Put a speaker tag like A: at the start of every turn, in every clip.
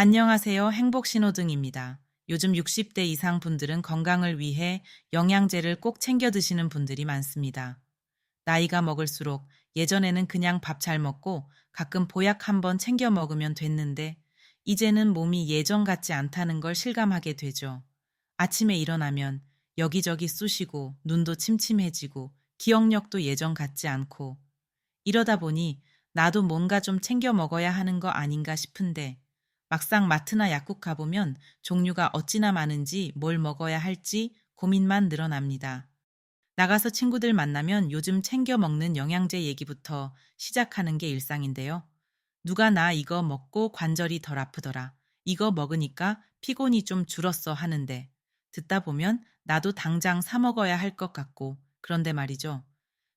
A: 안녕하세요. 행복신호등입니다. 요즘 60대 이상 분들은 건강을 위해 영양제를 꼭 챙겨 드시는 분들이 많습니다. 나이가 먹을수록 예전에는 그냥 밥 잘 먹고 가끔 보약 한번 챙겨 먹으면 됐는데 이제는 몸이 예전 같지 않다는 걸 실감하게 되죠. 아침에 일어나면 여기저기 쑤시고 눈도 침침해지고 기억력도 예전 같지 않고 이러다 보니 나도 뭔가 좀 챙겨 먹어야 하는 거 아닌가 싶은데 막상 마트나 약국 가보면 종류가 어찌나 많은지 뭘 먹어야 할지 고민만 늘어납니다. 나가서 친구들 만나면 요즘 챙겨 먹는 영양제 얘기부터 시작하는 게 일상인데요. 누가 나 이거 먹고 관절이 덜 아프더라. 이거 먹으니까 피곤이 좀 줄었어 하는데 듣다 보면 나도 당장 사 먹어야 할 것 같고 그런데 말이죠.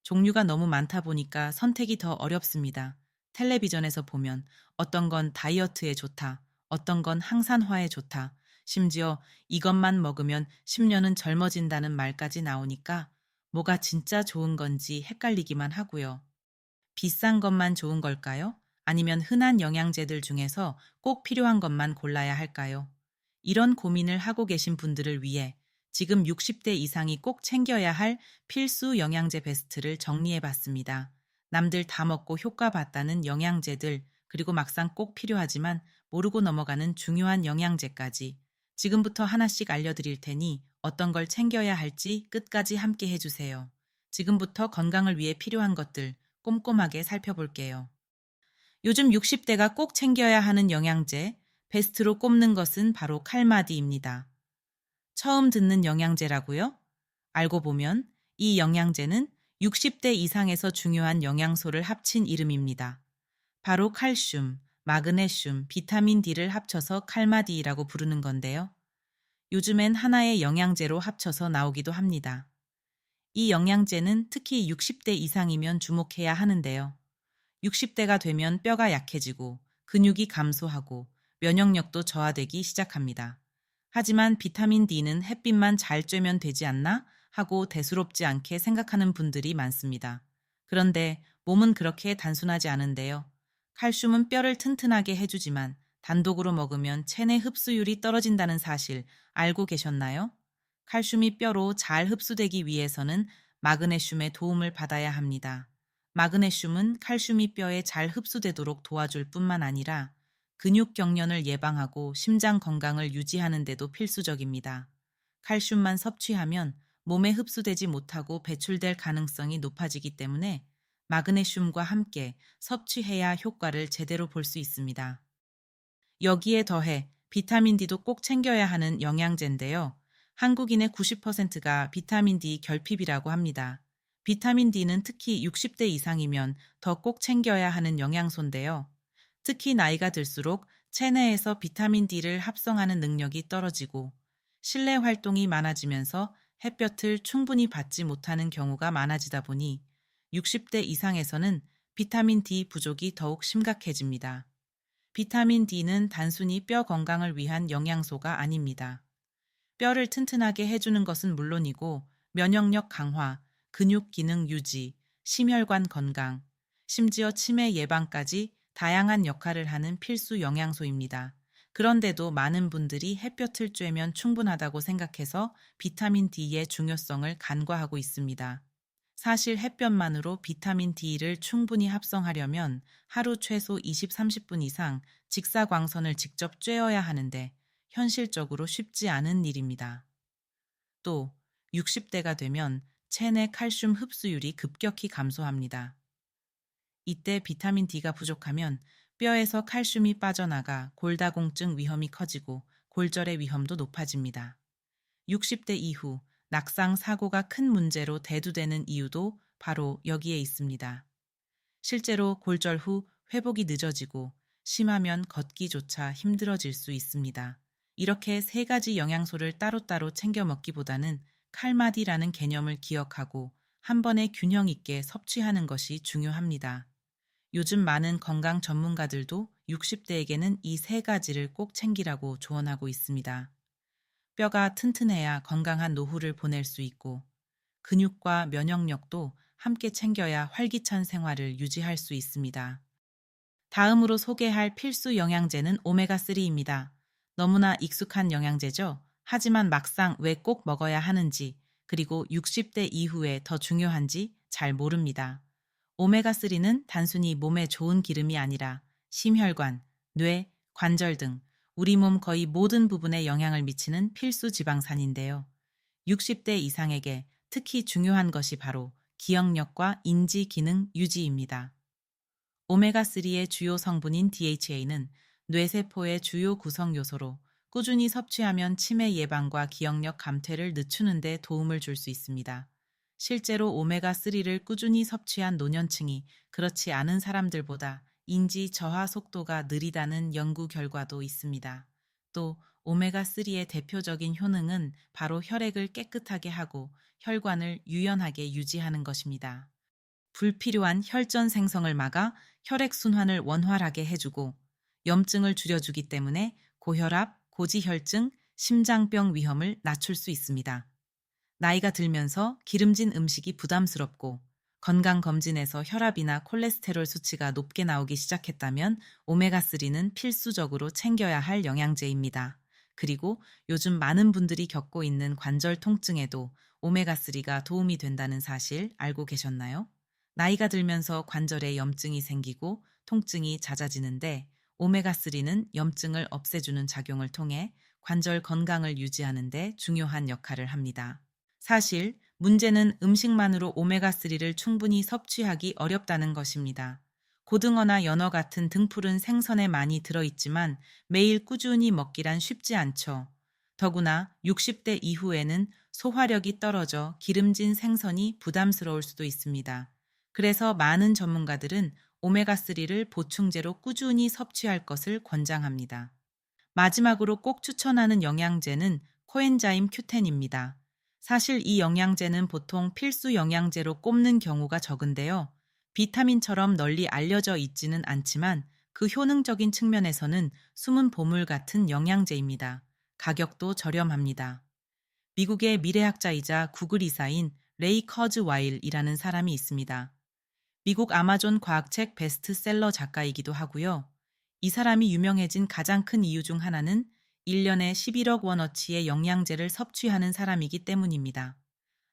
A: 종류가 너무 많다 보니까 선택이 더 어렵습니다. 텔레비전에서 보면 어떤 건 다이어트에 좋다, 어떤 건 항산화에 좋다, 심지어 이것만 먹으면 10년은 젊어진다는 말까지 나오니까 뭐가 진짜 좋은 건지 헷갈리기만 하고요. 비싼 것만 좋은 걸까요? 아니면 흔한 영양제들 중에서 꼭 필요한 것만 골라야 할까요? 이런 고민을 하고 계신 분들을 위해 지금 60대 이상이 꼭 챙겨야 할 필수 영양제 베스트를 정리해 봤습니다. 남들 다 먹고 효과 봤다는 영양제들, 그리고 막상 꼭 필요하지만 모르고 넘어가는 중요한 영양제까지 지금부터 하나씩 알려드릴 테니 어떤 걸 챙겨야 할지 끝까지 함께 해주세요. 지금부터 건강을 위해 필요한 것들 꼼꼼하게 살펴볼게요. 요즘 60대가 꼭 챙겨야 하는 영양제, 베스트로 꼽는 것은 바로 칼마디입니다. 처음 듣는 영양제라고요? 알고 보면 이 영양제는 60대 이상에서 중요한 영양소를 합친 이름입니다. 바로 칼슘, 마그네슘, 비타민 D를 합쳐서 칼마디라고 부르는 건데요. 요즘엔 하나의 영양제로 합쳐서 나오기도 합니다. 이 영양제는 특히 60대 이상이면 주목해야 하는데요. 60대가 되면 뼈가 약해지고 근육이 감소하고 면역력도 저하되기 시작합니다. 하지만 비타민 D는 햇빛만 잘 쬐면 되지 않나 하고 대수롭지 않게 생각하는 분들이 많습니다. 그런데 몸은 그렇게 단순하지 않은데요. 칼슘은 뼈를 튼튼하게 해주지만 단독으로 먹으면 체내 흡수율이 떨어진다는 사실 알고 계셨나요? 칼슘이 뼈로 잘 흡수되기 위해서는 마그네슘의 도움을 받아야 합니다. 마그네슘은 칼슘이 뼈에 잘 흡수되도록 도와줄 뿐만 아니라 근육 경련을 예방하고 심장 건강을 유지하는 데도 필수적입니다. 칼슘만 섭취하면 몸에 흡수되지 못하고 배출될 가능성이 높아지기 때문에 마그네슘과 함께 섭취해야 효과를 제대로 볼 수 있습니다. 여기에 더해 비타민 D도 꼭 챙겨야 하는 영양제인데요. 한국인의 90%가 비타민 D 결핍이라고 합니다. 비타민 D는 특히 60대 이상이면 더 꼭 챙겨야 하는 영양소인데요. 특히 나이가 들수록 체내에서 비타민 D를 합성하는 능력이 떨어지고 실내 활동이 많아지면서 햇볕을 충분히 받지 못하는 경우가 많아지다 보니 60대 이상에서는 비타민 D 부족이 더욱 심각해집니다. 비타민 D는 단순히 뼈 건강을 위한 영양소가 아닙니다. 뼈를 튼튼하게 해주는 것은 물론이고 면역력 강화, 근육 기능 유지, 심혈관 건강, 심지어 치매 예방까지 다양한 역할을 하는 필수 영양소입니다. 그런데도 많은 분들이 햇볕을 쬐면 충분하다고 생각해서 비타민 D의 중요성을 간과하고 있습니다. 사실 햇볕만으로 비타민 D를 충분히 합성하려면 하루 최소 20-30분 이상 직사광선을 직접 쬐어야 하는데 현실적으로 쉽지 않은 일입니다. 또 60대가 되면 체내 칼슘 흡수율이 급격히 감소합니다. 이때 비타민 D가 부족하면 뼈에서 칼슘이 빠져나가 골다공증 위험이 커지고 골절의 위험도 높아집니다. 60대 이후 낙상 사고가 큰 문제로 대두되는 이유도 바로 여기에 있습니다. 실제로 골절 후 회복이 늦어지고 심하면 걷기조차 힘들어질 수 있습니다. 이렇게 세 가지 영양소를 따로따로 챙겨 먹기보다는 칼마디라는 개념을 기억하고 한 번에 균형 있게 섭취하는 것이 중요합니다. 요즘 많은 건강 전문가들도 60대에게는 이 세 가지를 꼭 챙기라고 조언하고 있습니다. 뼈가 튼튼해야 건강한 노후를 보낼 수 있고 근육과 면역력도 함께 챙겨야 활기찬 생활을 유지할 수 있습니다. 다음으로 소개할 필수 영양제는 오메가3입니다. 너무나 익숙한 영양제죠. 하지만 막상 왜 꼭 먹어야 하는지, 그리고 60대 이후에 더 중요한지 잘 모릅니다. 오메가3는 단순히 몸에 좋은 기름이 아니라 심혈관, 뇌, 관절 등 우리 몸 거의 모든 부분에 영향을 미치는 필수 지방산인데요. 60대 이상에게 특히 중요한 것이 바로 기억력과 인지 기능 유지입니다. 오메가3의 주요 성분인 DHA는 뇌세포의 주요 구성 요소로 꾸준히 섭취하면 치매 예방과 기억력 감퇴를 늦추는 데 도움을 줄 수 있습니다. 실제로 오메가3를 꾸준히 섭취한 노년층이 그렇지 않은 사람들보다 인지 저하 속도가 느리다는 연구 결과도 있습니다. 또 오메가3의 대표적인 효능은 바로 혈액을 깨끗하게 하고 혈관을 유연하게 유지하는 것입니다. 불필요한 혈전 생성을 막아 혈액 순환을 원활하게 해주고 염증을 줄여주기 때문에 고혈압, 고지혈증, 심장병 위험을 낮출 수 있습니다. 나이가 들면서 기름진 음식이 부담스럽고 건강검진에서 혈압이나 콜레스테롤 수치가 높게 나오기 시작했다면 오메가3는 필수적으로 챙겨야 할 영양제입니다. 그리고 요즘 많은 분들이 겪고 있는 관절 통증에도 오메가3가 도움이 된다는 사실 알고 계셨나요? 나이가 들면서 관절에 염증이 생기고 통증이 잦아지는데 오메가3는 염증을 없애주는 작용을 통해 관절 건강을 유지하는 데 중요한 역할을 합니다. 사실 문제는 음식만으로 오메가3를 충분히 섭취하기 어렵다는 것입니다. 고등어나 연어 같은 등푸른 생선에 많이 들어있지만 매일 꾸준히 먹기란 쉽지 않죠. 더구나 60대 이후에는 소화력이 떨어져 기름진 생선이 부담스러울 수도 있습니다. 그래서 많은 전문가들은 오메가3를 보충제로 꾸준히 섭취할 것을 권장합니다. 마지막으로 꼭 추천하는 영양제는 코엔자임 큐텐입니다. 사실 이 영양제는 보통 필수 영양제로 꼽는 경우가 적은데요. 비타민처럼 널리 알려져 있지는 않지만 그 효능적인 측면에서는 숨은 보물 같은 영양제입니다. 가격도 저렴합니다. 미국의 미래학자이자 구글 이사인 레이 커즈 와일이라는 사람이 있습니다. 미국 아마존 과학책 베스트셀러 작가이기도 하고요. 이 사람이 유명해진 가장 큰 이유 중 하나는 1년에 11억 원어치의 영양제를 섭취하는 사람이기 때문입니다.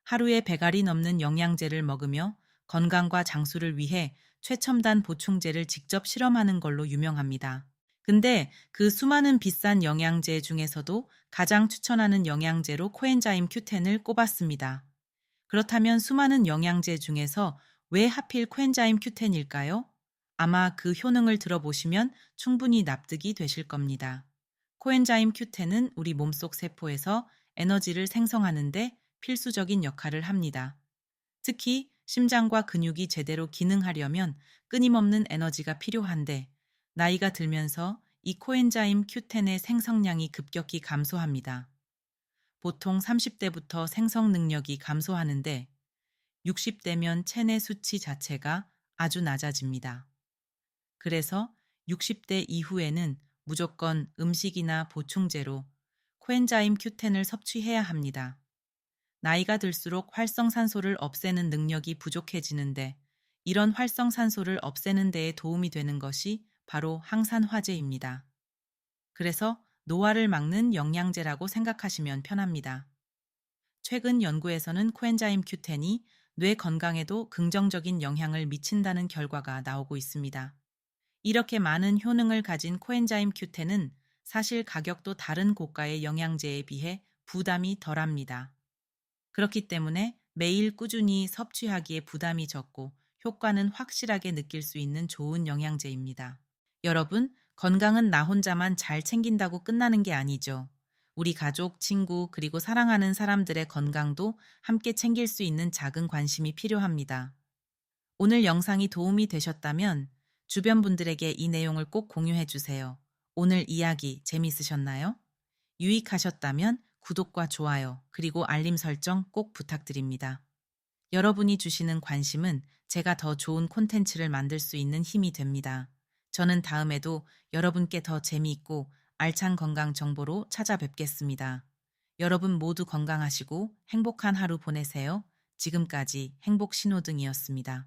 A: 하루에 배갈이 넘는 영양제를 먹으며 건강과 장수를 위해 최첨단 보충제를 직접 실험하는 걸로 유명합니다. 근데 그 수많은 비싼 영양제 중에서도 가장 추천하는 영양제로 코엔자임 큐텐을 꼽았습니다. 그렇다면 수많은 영양제 중에서 왜 하필 코엔자임 큐텐일까요? 아마 그 효능을 들어보시면 충분히 납득이 되실 겁니다. 코엔자임 큐텐은 우리 몸속 세포에서 에너지를 생성하는데 필수적인 역할을 합니다. 특히 심장과 근육이 제대로 기능하려면 끊임없는 에너지가 필요한데 나이가 들면서 이 코엔자임 큐텐의 생성량이 급격히 감소합니다. 보통 30대부터 생성 능력이 감소하는데 60대면 체내 수치 자체가 아주 낮아집니다. 그래서 60대 이후에는 무조건 음식이나 보충제로 코엔자임 큐텐을 섭취해야 합니다. 나이가 들수록 활성산소를 없애는 능력이 부족해지는데 이런 활성산소를 없애는 데에 도움이 되는 것이 바로 항산화제입니다. 그래서 노화를 막는 영양제라고 생각하시면 편합니다. 최근 연구에서는 코엔자임 큐텐이 뇌 건강에도 긍정적인 영향을 미친다는 결과가 나오고 있습니다. 이렇게 많은 효능을 가진 코엔자임 큐텐은 사실 가격도 다른 고가의 영양제에 비해 부담이 덜합니다. 그렇기 때문에 매일 꾸준히 섭취하기에 부담이 적고 효과는 확실하게 느낄 수 있는 좋은 영양제입니다. 여러분, 건강은 나 혼자만 잘 챙긴다고 끝나는 게 아니죠. 우리 가족, 친구, 그리고 사랑하는 사람들의 건강도 함께 챙길 수 있는 작은 관심이 필요합니다. 오늘 영상이 도움이 되셨다면 주변 분들에게 이 내용을 꼭 공유해 주세요. 오늘 이야기 재미있으셨나요? 유익하셨다면 구독과 좋아요, 그리고 알림 설정 꼭 부탁드립니다. 여러분이 주시는 관심은 제가 더 좋은 콘텐츠를 만들 수 있는 힘이 됩니다. 저는 다음에도 여러분께 더 재미있고 알찬 건강 정보로 찾아뵙겠습니다. 여러분 모두 건강하시고 행복한 하루 보내세요. 지금까지 행복 신호등이었습니다.